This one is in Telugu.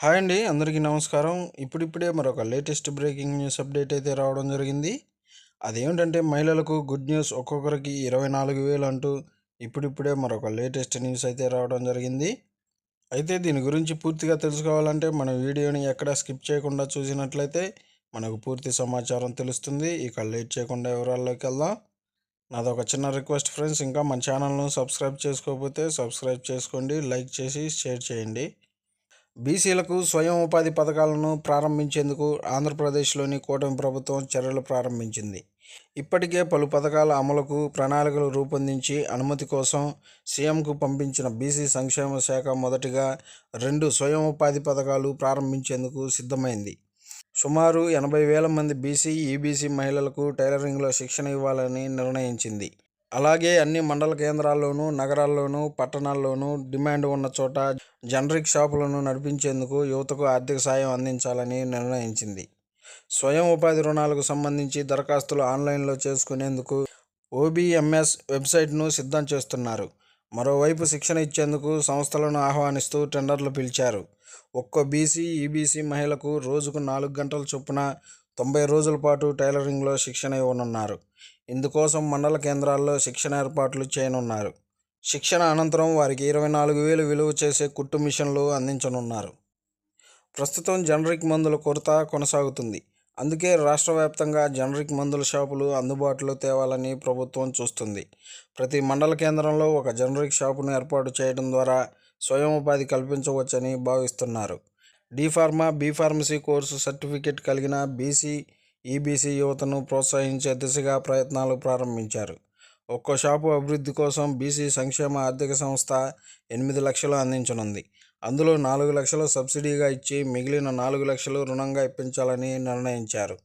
హాయ్ అండి అందరికీ నమస్కారం. ఇప్పుడిప్పుడే మరొక లేటెస్ట్ బ్రేకింగ్ న్యూస్ అప్డేట్ అయితే రావడం జరిగింది. అదేమిటంటే మహిళలకు గుడ్ న్యూస్ ఒక్కొక్కరికి ఇరవై నాలుగు వేలు అంటూ ఇప్పుడిప్పుడే మరొక లేటెస్ట్ న్యూస్ అయితే రావడం జరిగింది. అయితే దీని గురించి పూర్తిగా తెలుసుకోవాలంటే మన వీడియోని ఎక్కడ స్కిప్ చేయకుండా చూసినట్లయితే మనకు పూర్తి సమాచారం తెలుస్తుంది. ఇక లేట్ చేయకుండా వివరాల్లోకి వెళ్దాం. నాదొక చిన్న రిక్వెస్ట్ ఫ్రెండ్స్. ఇంకా మన ఛానల్ను సబ్స్క్రైబ్ చేసుకోకపోతే సబ్స్క్రైబ్ చేసుకోండి లైక్ చేసి షేర్ చేయండి. బీసీలకు స్వయం ఉపాధి పథకాలను ప్రారంభించేందుకు ఆంధ్రప్రదేశ్లోని కూటమి ప్రభుత్వం చర్యలు ప్రారంభించింది. ఇప్పటికే పలు పథకాల అమలుకు ప్రణాళికలు రూపొందించి అనుమతి కోసం సీఎంకు పంపించిన బీసీ సంక్షేమ శాఖ మొదటిగా రెండు స్వయం ఉపాధి పథకాలు ప్రారంభించేందుకు సిద్ధమైంది. సుమారు ఎనభై వేల మంది బీసీ ఈబీసీ మహిళలకు టైలరింగ్లో శిక్షణ ఇవ్వాలని నిర్ణయించింది. అలాగే అన్ని మండల కేంద్రాల్లోనూ నగరాల్లోనూ పట్టణాల్లోనూ డిమాండ్ ఉన్న చోట జనరిక్ షాపులను నడిపించేందుకు యువతకు ఆర్థిక సాయం అందించాలని నిర్ణయించింది. స్వయం ఉపాధి రుణాలకు సంబంధించి దరఖాస్తులు ఆన్లైన్లో చేసుకునేందుకు ఓబీఎంఎస్ వెబ్సైట్ను సిద్ధం చేస్తున్నారు. మరోవైపు శిక్షణ ఇచ్చేందుకు సంస్థలను ఆహ్వానిస్తూ టెండర్లు పిలిచారు. ఒక్కో బీసీ ఈబీసీ మహిళకు రోజుకు నాలుగు గంటల చొప్పున తొంభై రోజుల పాటు టైలరింగ్లో శిక్షణ ఇవ్వనున్నారు. ఇందుకోసం మండల కేంద్రాల్లో శిక్షణ ఏర్పాట్లు చేయనున్నారు. శిక్షణ అనంతరం వారికి ఇరవై నాలుగు వేలు విలువ చేసే కుట్టు మిషన్లు అందించనున్నారు. ప్రస్తుతం జనరిక్ మందుల కొరత కొనసాగుతుంది. అందుకే రాష్ట్ర వ్యాప్తంగా జనరిక్ మందుల షాపులు అందుబాటులో తేవాలని ప్రభుత్వం చూస్తుంది. ప్రతి మండల కేంద్రంలో ఒక జనరిక్ షాపును ఏర్పాటు చేయడం ద్వారా స్వయం ఉపాధి కల్పించవచ్చని భావిస్తున్నారు. D Pharma B Pharmacy course certificate కలిగిన బీసీ ఈబీసీ యువతను ప్రోత్సహించే దిశగా ప్రయత్నాలు ప్రారంభించారు. ఒక్కో షాపు అభివృద్ధి కోసం బీసీ సంక్షేమ ఆర్థిక సంస్థ ఎనిమిది లక్షలు అందించనుంది. అందులో నాలుగు లక్షలు సబ్సిడీగా ఇచ్చి మిగిలిన నాలుగు లక్షలు రుణంగా ఇప్పించాలని నిర్ణయించారు.